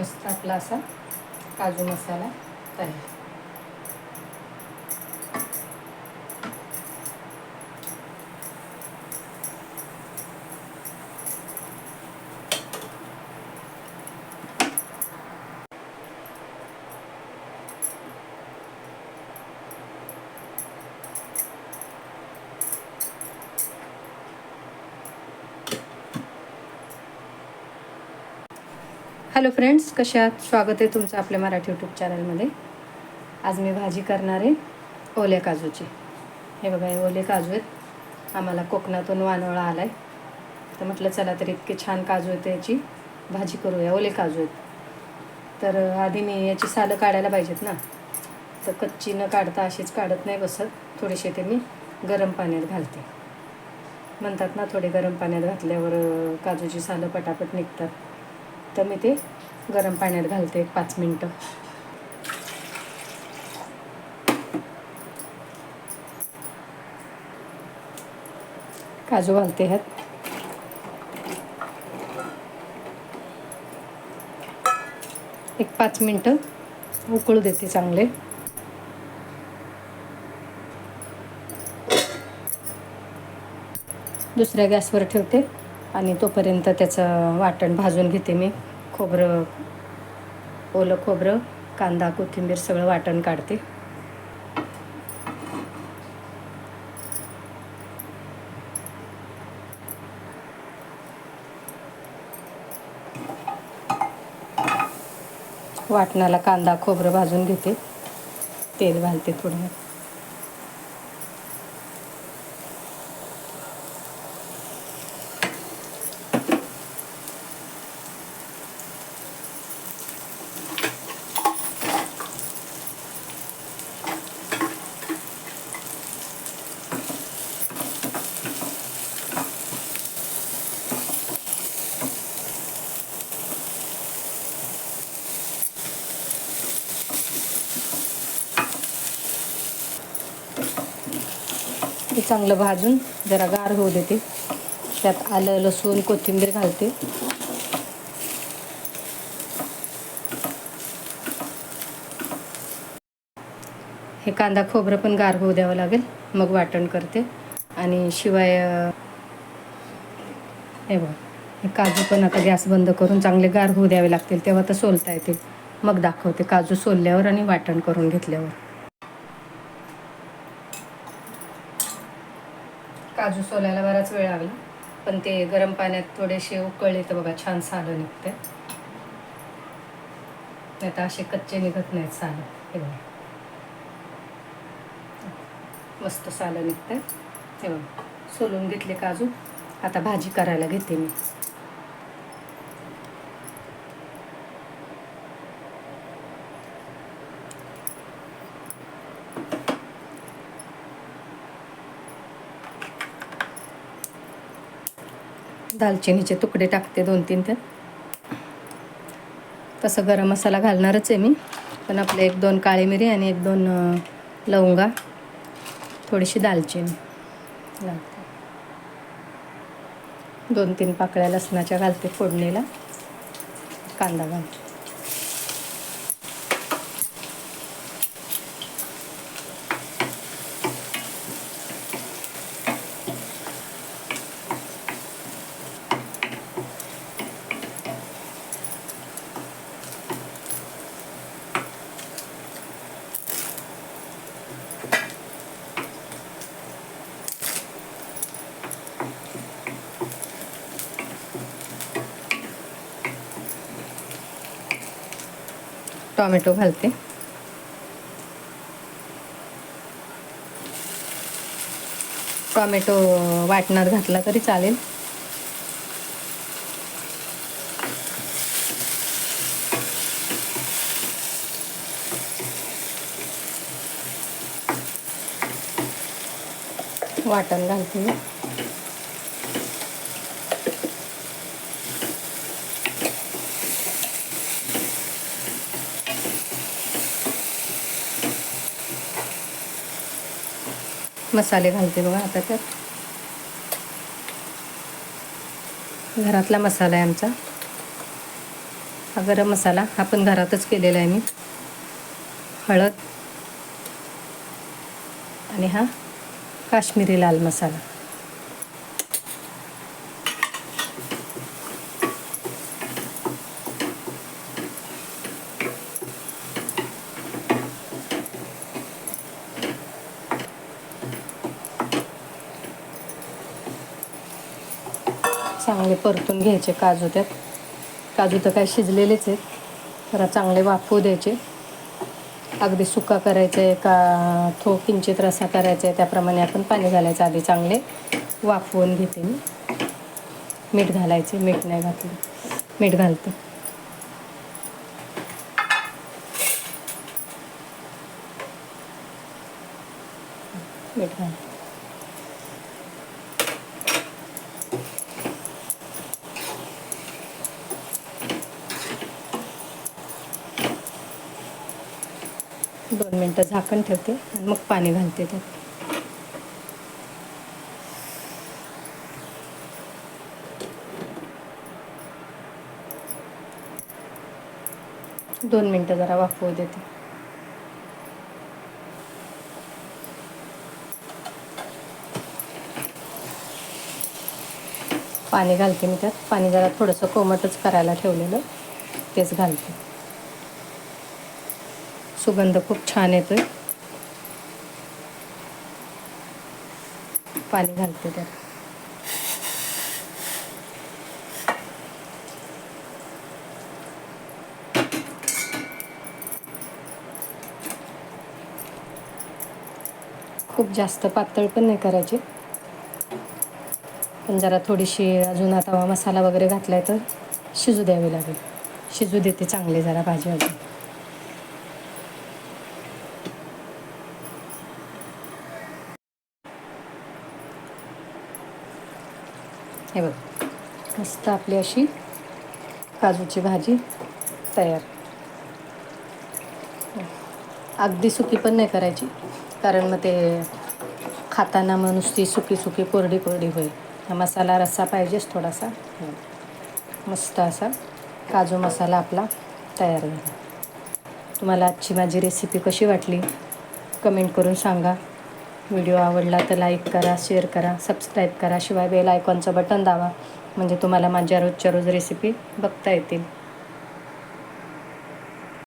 मस्त आपला असा काजू मसाला तयार. हॅलो फ्रेंड्स कशा स्वागत आहे तुमचं आपल्या मराठी यूट्यूब चॅनलमध्ये आज मी भाजी करणार आहे ओल्या काजूची. हे बघा हे ओले काजू आहेत. आम्हाला कोकणातून वानवळा आला आहे तर म्हटलं चला तर इतके छान काजू आहेत याची. भाजी करूया ओले काजू आहेत. तर आधी मी याची सालं काढायला पाहिजेत ना. तर कच्ची न काढता अशीच काढत नाही बसत. थोडेसे ते मी गरम पाण्यात घालते. म्हणतात ना थोडे गरम पाण्यात घातल्यावर काजूची सालं पटापट निघतात. तर मी ते गरम पाण्यात घालते एक पाच मिनटं. काजू घालते ह्यात. एक पाच मिनटं उकळू देते चांगले. दुसऱ्या गॅसवर ठेवते. आणि तोपर्यंत त्याचं वाटण भाजून घेते मी. खोबरं ओलं खोबरं कांदा कोथिंबीर सगळं वाटण काढते. वाटणाला कांदा खोबरं भाजून घेते. तेल घालते थोडं. ते चांगलं भाजून जरा गार होऊ देते. त्यात आलं लसूण कोथिंबीर घालते. हे कांदा खोबरं पण गार होऊ द्यावं लागेल. मग वाटण करते. आणि शिवाय हे बघ हे काजू पण आता गॅस बंद करून चांगले गार होऊ द्यावे लागतील तेव्हा तर सोलता येतील. मग दाखवते काजू सोलल्यावर आणि वाटण करून घेतल्यावर. काजू सोलायला बराच वेळ लागला. पण ते गरम पाण्यात थोडेसे उकळले तर बघा छान सालं निघते नाही तर असे कच्चे निघत नाहीत सालं. हे बघा. मस्त सालं निघतं हे बघा. सोलून घेतले काजू. आता भाजी करायला घेते मी. दालचिनीचे तुकडे टाकते दोन तीन ते तसं गरम मसाला घालणारच आहे मी. पण आपले एक दोन काळी मिरी आणि एक दोन लवंगा थोडीशी दालचिनी घालते. दोन तीन पाकळ्या लसणाच्या घालते फोडणीला. कांदा घालते. टॉमॅटो घालते. टॉमॅटो वाटणात घातला तरी चालेल. वाटण घालते मसाले घालते बघा आता त्यात घरातला मसाला आहे आमचा. हा गरम मसाला हा पण घरातच केलेला आहे मी. हळद आणि हा काश्मीरी लाल मसाला. चांगले परतून घ्यायचे काजू त्यात. काजू तर काय शिजलेलेच आहेत. जरा चांगले वाफवू द्यायचे. अगदी सुका करायचं आहे का थो किंचित रसा करायचा आहे त्याप्रमाणे आपण पाणी घालायचं आधी चांगले. वाफवून घेते मी. मीठ घालायचे मीठ नाही घातलं. मीठ घालते. मीठ घाल दोन मिनटं झाकण ठेवते आणि मग पाणी घालते त्यात. दोन मिनटं जरा वाफवू देते. पाणी घालते मी त्यात. पाणी जरा थोडंसं कोमटच करायला ठेवलेलं. तेच घालते. सुगंध खूप छान येतोय. पाणी घालते त्यात. खूप जास्त पातळ पण नाही करायची. पण जरा थोडीशी अजून आता मसाला वगैरे घातलाय तर शिजू द्यावी लागेल. शिजू देते चांगले जरा भाजी अजून. हे बघ. मस्त आपली अशी काजूची भाजी तयार. अगदी सुकी पण नाही करायची कारण मग ते खाताना मग नुसती सुकी सुकी कोरडी कोरडी होईल. हा मसाला रस्सा पाहिजेच थोडासा. मस्त असा काजू मसाला आपला तयार झाला. तुम्हाला आजची माझी रेसिपी कशी वाटली? कमेंट करून सांगा. व्हिडिओ आवडला तर लाईक करा शेअर करा सबस्क्राईब करा. शिवाय बेल आयकॉनचं बटन दावा म्हणजे तुम्हाला माझ्या रोजच्या रोज रेसिपी बघता येतील.